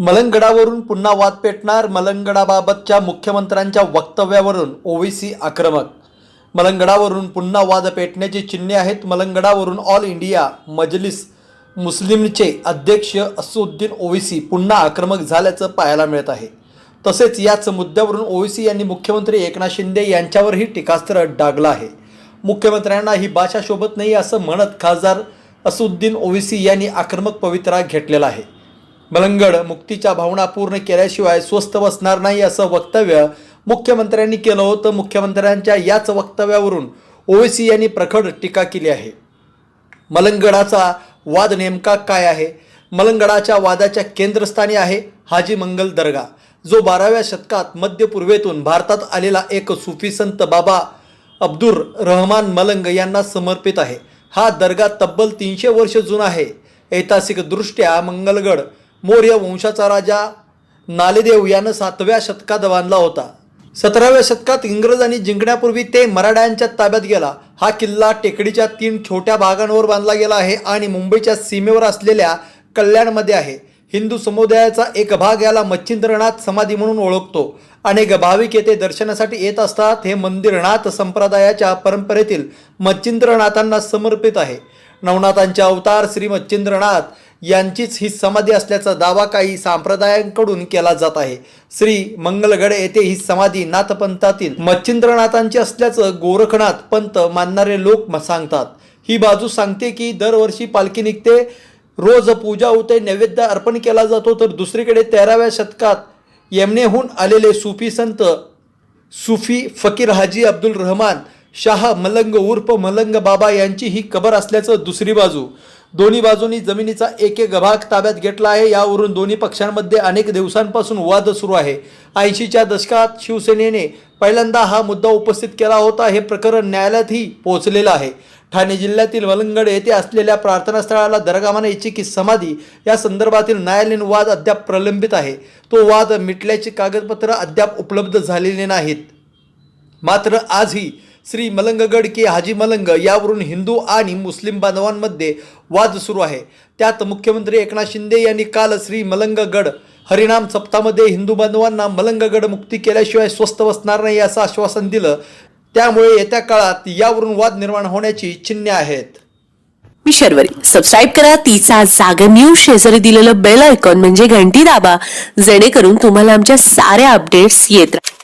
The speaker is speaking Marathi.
मलंगडावरून पुन्हा वाद पेटणार मलंगडाबाबतच्या मुख्यमंत्र्यांच्या वक्तव्यावरून ओवीसी आक्रमक. मलंगडावरून पुन्हा वाद पेटण्याची चिन्हे आहेत. मलंगडावरून ऑल इंडिया मजलिस मुस्लिमचे अध्यक्ष असुद्दीन ओवीसी पुन्हा आक्रमक झाल्याचं पाहायला मिळत आहे. तसेच याच मुद्द्यावरून ओवीसी यांनी मुख्यमंत्री एकनाथ शिंदे यांच्यावरही टीकास्त्र डागलं आहे. मुख्यमंत्र्यांना ही भाषा शोभत नाही असं म्हणत खासदार असुद्दीन ओवीसी यांनी आक्रमक पवित्रा घेतलेला आहे. मलंगड मुक्तीच्या भावना पूर्ण केल्याशिवाय स्वस्थ बसणार नाही असं वक्तव्य मुख्यमंत्र्यांनी केलं होतं. मुख्यमंत्र्यांच्या याच वक्तव्यावरून ओवेसी यांनी प्रखड टीका केली आहे. मलंगडाचा वाद नेमका काय आहे? मलंगडाच्या वादाच्या केंद्रस्थानी आहे हाजी मंगल दर्गा जो बाराव्या शतकात मध्य पूर्वेतून भारतात आलेला एक सुफी संत बाबा अब्दुर रहमान मलंग यांना समर्पित आहे. हा दर्गा तब्बल तीनशे वर्ष जुना आहे. ऐतिहासिकदृष्ट्या मंगलगड मौर्य वंशाचा राजा नालेदेव यानं सातव्या शतकात बांधला होता. सतराव्या शतकात इंग्रजांनी जिंकण्यापूर्वी ते मराठ्यांच्या ताब्यात गेला. हा किल्ला टेकडीच्या तीन छोट्या भागांवर बांधला गेला आहे आणि मुंबईच्या सीमेवर असलेल्या कल्याणमध्ये आहे. हिंदू समुदायाचा एक भाग याला मच्छिंद्रनाथ समाधी म्हणून ओळखतो. अनेक भाविक येथे दर्शनासाठी येत असतात. हे मंदिर नाथ संप्रदायाच्या परंपरेतील मच्छिंद्रनाथांना समर्पित आहे. नवनाथांचे अवतार श्री मच्छिंद्रनाथ यांचीच ही समाधी असल्याचा दावा काही संप्रदायांकडून केला जात आहे. श्री मंगलगड येथे ही समाधी नाथपंथातील मच्छिंद्रनाथांची असल्याचं गोरखनाथ पंत मानणारे लोक म- सांगतात. ही बाजू सांगते की दरवर्षी पालखी निघते रोज पूजा होते नैवेद्य अर्पण केला जातो तर दुसरीकडे तेराव्या शतकात येमनेहून आलेले सुफी संत सुफी फकीर हाजी अब्दुल रहमान शाह मलंग उर्फ मलंग बाबा यांची ही कबर असल्याचं दुसरी बाजू. दोन्ही बाजूंनी जमिनीचा एक एक भाग ताब्यात घेतला आहे. यावरून दोन्ही पक्षांमध्ये अनेक दिवसांपासून वाद सुरू आहे. ऐंशीच्या दशकात शिवसेनेने पहिल्यांदा हा मुद्दा उपस्थित केला होता. हे प्रकरण न्यायालयातही पोहोचलेलं आहे. ठाणे जिल्ह्यातील वलंगड येथे असलेल्या प्रार्थनास्थळाला दरगामाने याची की समाधी या संदर्भातील न्यायालयीन वाद अद्याप प्रलंबित आहे. तो वाद मिटल्याची कागदपत्र अद्याप उपलब्ध झालेली नाहीत. मात्र आजही श्री मलंगगड की हाजी मलंग यावरून हिंदू आणि मुस्लिम बांधवांमध्ये वाद सुरू आहे. त्यात मुख्यमंत्री एकनाथ शिंदे यांनी काल श्री मलंगगड हरिनाम सप्तामध्ये हिंदू बांधवांना मलंगगड मुक्ती केल्याशिवाय स्वस्त बसणार नाही असं आश्वासन दिलं. त्यामुळे येत्या काळात यावरून वाद निर्माण होण्याची चिन्हे आहेत. मी शर्वरी. सबस्क्राईब करा. तिचा जागर न्यूज शेजारी दिलेलं बेल आयकॉन म्हणजे घंटी दाबा. जेणेकरून तुम्हाला आमच्या साऱ्या अपडेट्स येत राहतील